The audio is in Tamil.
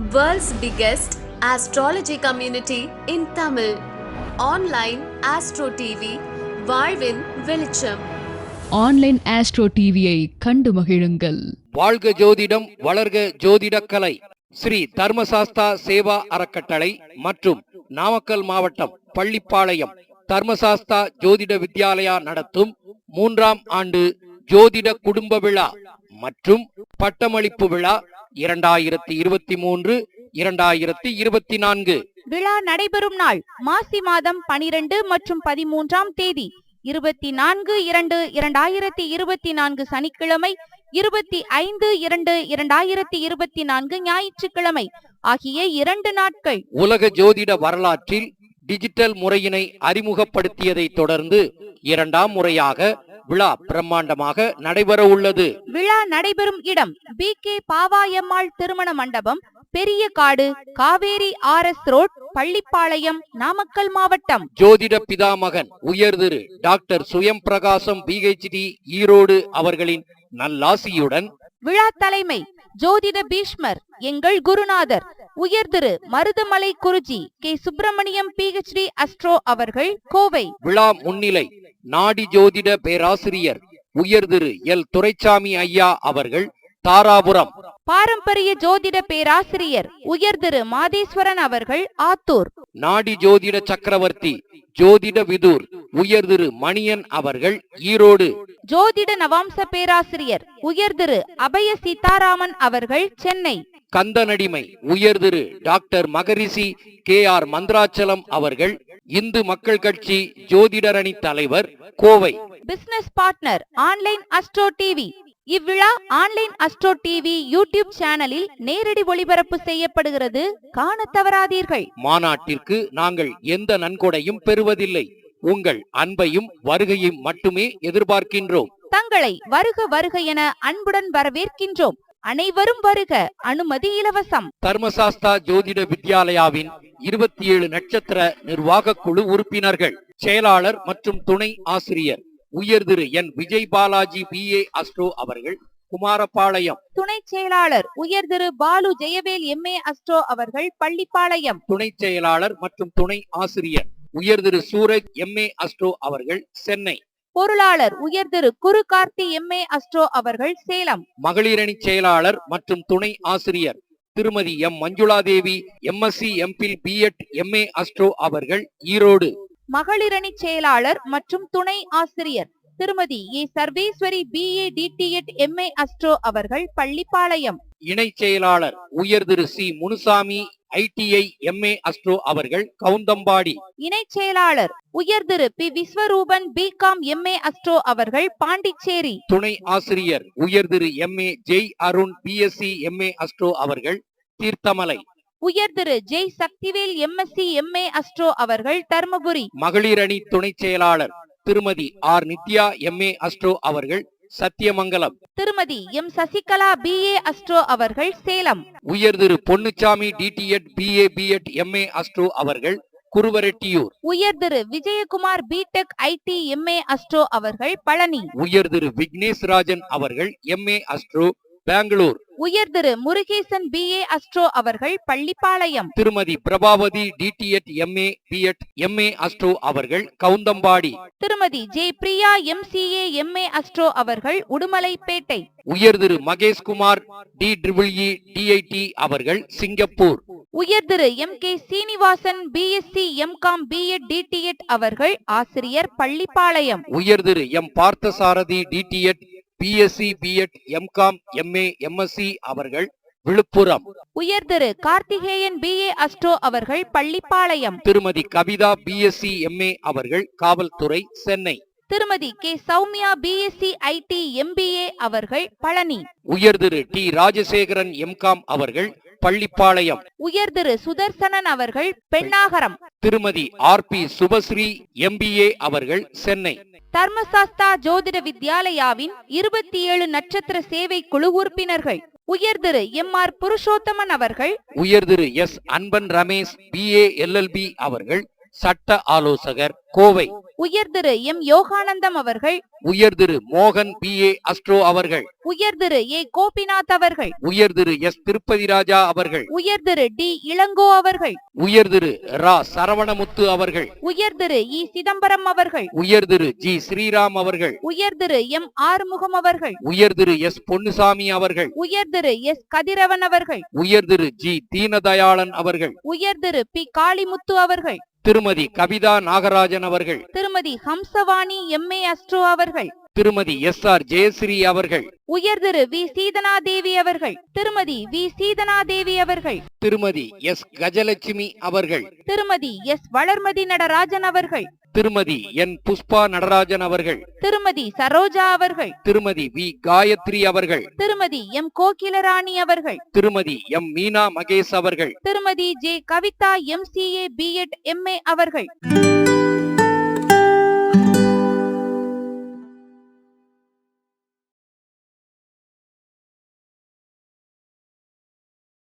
World's biggest astrology community in Tamil. Online Astro TV, வாழ்வின் வெளிச்சம். ஆன்லைன் ஆஸ்ட்ரோ டிவியை கண்டு மகிழுங்கள். வாழ்க ஜோதிடம் வளர்க ஜோதிடக்கலை ஸ்ரீ தர்மசாஸ்தா சேவா அறக்கட்டளை மற்றும் நாமக்கல் மாவட்டம் பள்ளிப்பாளையம் தர்மசாஸ்தா ஜோதிட வித்யாலயா நடத்தும் மூன்றாம் ஆண்டு ஜோதிட குடும்ப விழா மற்றும் பட்டமளிப்பு விழா இரண்டாயிரத்தி இருபத்தி மூன்று இரண்டாயிரத்தி இருபத்தி நான்கு. விழா நடைபெறும் நாள் மாசி மாதம் பனிரெண்டு மற்றும் பதிமூன்றாம் தேதி. இருபத்தி நான்கு இரண்டு இரண்டாயிரத்தி இருபத்தி நான்கு சனிக்கிழமை இருபத்தி ஐந்து இரண்டு இரண்டாயிரத்தி இருபத்தி நான்கு ஞாயிற்றுக்கிழமை ஆகிய இரண்டு நாட்கள். உலக ஜோதிட வரலாற்றில் டிஜிட்டல் முறையினை அறிமுகப்படுத்தியதை தொடர்ந்து இரண்டாம் முறையாக விழா பிரம்மாண்டமாக நடைபெற உள்ளது. விழா நடைபெறும் இடம் பி கே பாவாயம்மாள் திருமண மண்டபம் பெரிய காடு Kaveri R S road Pallipalayam Namakkal மாவட்டம். ஜோதிட பிதாமகன் உயர்திரு டாக்டர் சுயம் பிரகாசம் பிஹெச்டி ஈரோடு அவர்களின் நல்லாசியுடன் விழா தலைமை ஜோதிட பீஷ்மர் எங்கள் குருநாதர். உயர்திரு Marudhamalai Guruji K Subramaniam PhD astro அவர்கள் கோவை. விழா முன்னிலை நாடி ஜோதிட பேராசிரியர் உயர்திரு எல். துரைசாமி ஐயா அவர்கள் தாராபுரம். பாரம்பரிய ஜோதிட பேராசிரியர் உயர்திரு மாதேஸ்வரன் அவர்கள் ஆத்தூர். நாடி ஜோதிட சக்கரவர்த்தி ஜோதிட விதூர் உயர்திரு மணியன் அவர்கள் ஈரோடு. ஜோதிட நவாம்ச பேராசிரியர் உயர்திரு அபய சீதாராமன் அவர்கள் சென்னை. கந்தனடிமை உயர்திரு doctor Maharishi K. R. Manthirachalam அவர்கள் இந்து மக்கள் கட்சி ஜோதிடரணி தலைவர் Kovai. Business partner online astro TV இவ்விழா ஆன்லைன் அஸ்ட்ரோ டிவி யூடியூப் சேனலில் நேரடி ஒளிபரப்பு செய்யப்படுகிறது. காண தவறாதீர்கள். மாநாட்டிற்கு நாங்கள் எந்த நன்கொடையும் பெறுவதில்லை. உங்கள் அன்பையும் வருகையும் மட்டுமே எதிர்பார்க்கின்றோம். தங்களை வருக வருக என அன்புடன் வரவேற்கின்றோம். அனைவரும் வருக. அனுமதி இலவசம். தர்மசாஸ்தா ஜோதிட வித்யாலயாவின் இருபத்தி ஏழு நட்சத்திர நிர்வாக குழு உறுப்பினர்கள் செயலாளர் மற்றும் துணை ஆசிரியர் உயர்திரு N. Vijay Balaji B. A. Astro அவர்கள் குமாரபாளையம். துணை செயலாளர் உயர்திரு பாலு ஜெயவேல் எம்ஏ அஸ்ட்ரோ அவர்கள் பள்ளிப்பாளையம். துணை செயலாளர் மற்றும் துணை ஆசிரியர் உயர்திரு சூரஜ் எம். ஏ. அஸ்ட்ரோ அவர்கள் சென்னை. பொருளாளர் உயர்திரு குரு கார்த்தி எம்ஏ அஸ்ட்ரோ அவர்கள் சேலம். மகளிரணி செயலாளர் மற்றும் துணை ஆசிரியர் திருமதி M Manjuladevi MSc MPhil BEd MA astro அவர்கள் ஈரோடு. மகளிரணி செயலாளர் மற்றும் துணை ஆசிரியர் திருமதி A Sarveswari BA DTEd MA astro அவர்கள் பள்ளிப்பாளையம். இணை செயலாளர் உயர்திரு C Munusamy ITI MA astro அவர்கள் கவுந்தம்பாடி. இணை செயலாளர் உயர்திரு B Viswaroopan BCom MA astro அவர்கள் பாண்டிச்சேரி. துணை ஆசிரியர் உயர்திரு MA Jai Arun BSc MA astro அவர்கள் தீர்த்தமலை. உயர்திரு Jai Sakthivel MSc MA astro அவர்கள் தர்மபுரி. மகளிரணி துணை செயலாளர் திருமதி ஆர் நித்யா எம்ஏ அஸ்ட்ரோ அவர்கள் சத்தியமங்கலம். திருமதி எம். சசிகலா பிஏ அஸ்ட்ரோ அவர்கள் சேலம். உயர்திரு Ponnusamy DTEd BA BEd MA astro அவர்கள் குருவரெட்டியூர். உயர்திரு Vijayakumar BTech IT MA astro அவர்கள் பழனி. உயர்திரு விக்னேஷ் ராஜன் அவர்கள் எம்ஏ அஸ்ட்ரோ பெங்களூர். உயர்திரு முருகேசன் பிஏ அஸ்ட்ரோ அவர்கள் பள்ளிப்பாளையம். திருமதி Prabhavathi DTEd MA BEd MA astro அவர்கள் கவுந்தம்பாடி. திருமதி J. Priya MCA MA astro அவர்கள் உடுமலைப்பேட்டை. உயர்திரு Maheshkumar D. Triple E DIT அவர்கள் சிங்கப்பூர். உயர்திரு M. K. Srinivasan BSc MCom BEd DTEd அவர்கள் ஆசிரியர் பள்ளிப்பாளையம். உயர்திரு M. Parthasarathy DTEd BSc BEd MCom MA MSc அவர்கள் விழுப்புரம். உயர்திரு கார்த்திகேயன் பிஏ அஸ்ட்ரோ அவர்கள் பள்ளிப்பாளையம். திருமதி கவிதா பிஎஸ்சி எம்ஏ அவர்கள் காவல்துறை சென்னை. திருமதி K Sowmiya BSc IT MBA அவர்கள் பழனி. உயர்திரு டி ராஜசேகரன் எம்காம் அவர்கள் பள்ளிப்பாளையம். உயர்திரு சுதர்சனன் அவர்கள் பெண்ணாகரம். திருமதி ஆர் பி சுபஸ்ரீ எம்பிஏ அவர்கள் சென்னை. தர்மசாஸ்தா ஜோதிட வித்யாலயாவின் இருபத்தி ஏழு நட்சத்திர சேவை குழு உறுப்பினர்கள். உயர்திரு எம் ஆர் புருஷோத்தமன் அவர்கள். உயர்திரு S Anban Ramesh BA LLB அவர்கள். சட்ட ஆலோசகர் கோவை உயர் திரு எம் யோகானந்தம் அவர்கள் உயர் திரு மோகன் பி ஏ அஸ்ட்ரோ அவர்கள் உயர் திரு ஏ கோபிநாத் அவர்கள் உயர் திரு எஸ் திருப்பதி ராஜா அவர்கள் உயர் திரு டி இளங்கோ அவர்கள் உயர் திரு ரா சரவணமுத்து அவர்கள் உயர் திரு இ சிதம்பரம் அவர்கள் உயர் திரு ஜி ஸ்ரீராம் அவர்கள் உயர் திரு எம் ஆறுமுகம் அவர்கள் உயர் திரு எஸ் பொன்னுசாமி அவர்கள் உயர் திரு எஸ் கதிரவன் அவர்கள் உயர் திரு ஜி தீனதயாளன் அவர்கள் உயர் திரு பி காளிமுத்து அவர்கள் திருமதி கவிதா நாகராஜன் அவர்கள். திருமதி ஹம்சவாணி எம்ஏ அஸ்ட்ரோ அவர்கள். திருமதி எஸ் ஆர் ஜெயஸ்ரீ அவர்கள். உயர் திரு வி சீதனா தேவி அவர்கள். திருமதி வி சீதனா தேவி அவர்கள். திருமதி எஸ் கஜலட்சுமி அவர்கள். திருமதி எஸ் வளர்மதி நடராஜன் அவர்கள். திருமதி என் புஷ்பா நடராஜன் அவர்கள். திருமதி சரோஜா அவர்கள். திருமதி வி காயத்ரி அவர்கள். திருமதி எம் கோகிலராணி அவர்கள். திருமதி எம் மீனா மகேஷ் அவர்கள். திருமதி J Kavitha M C A B Ed M A அவர்கள்.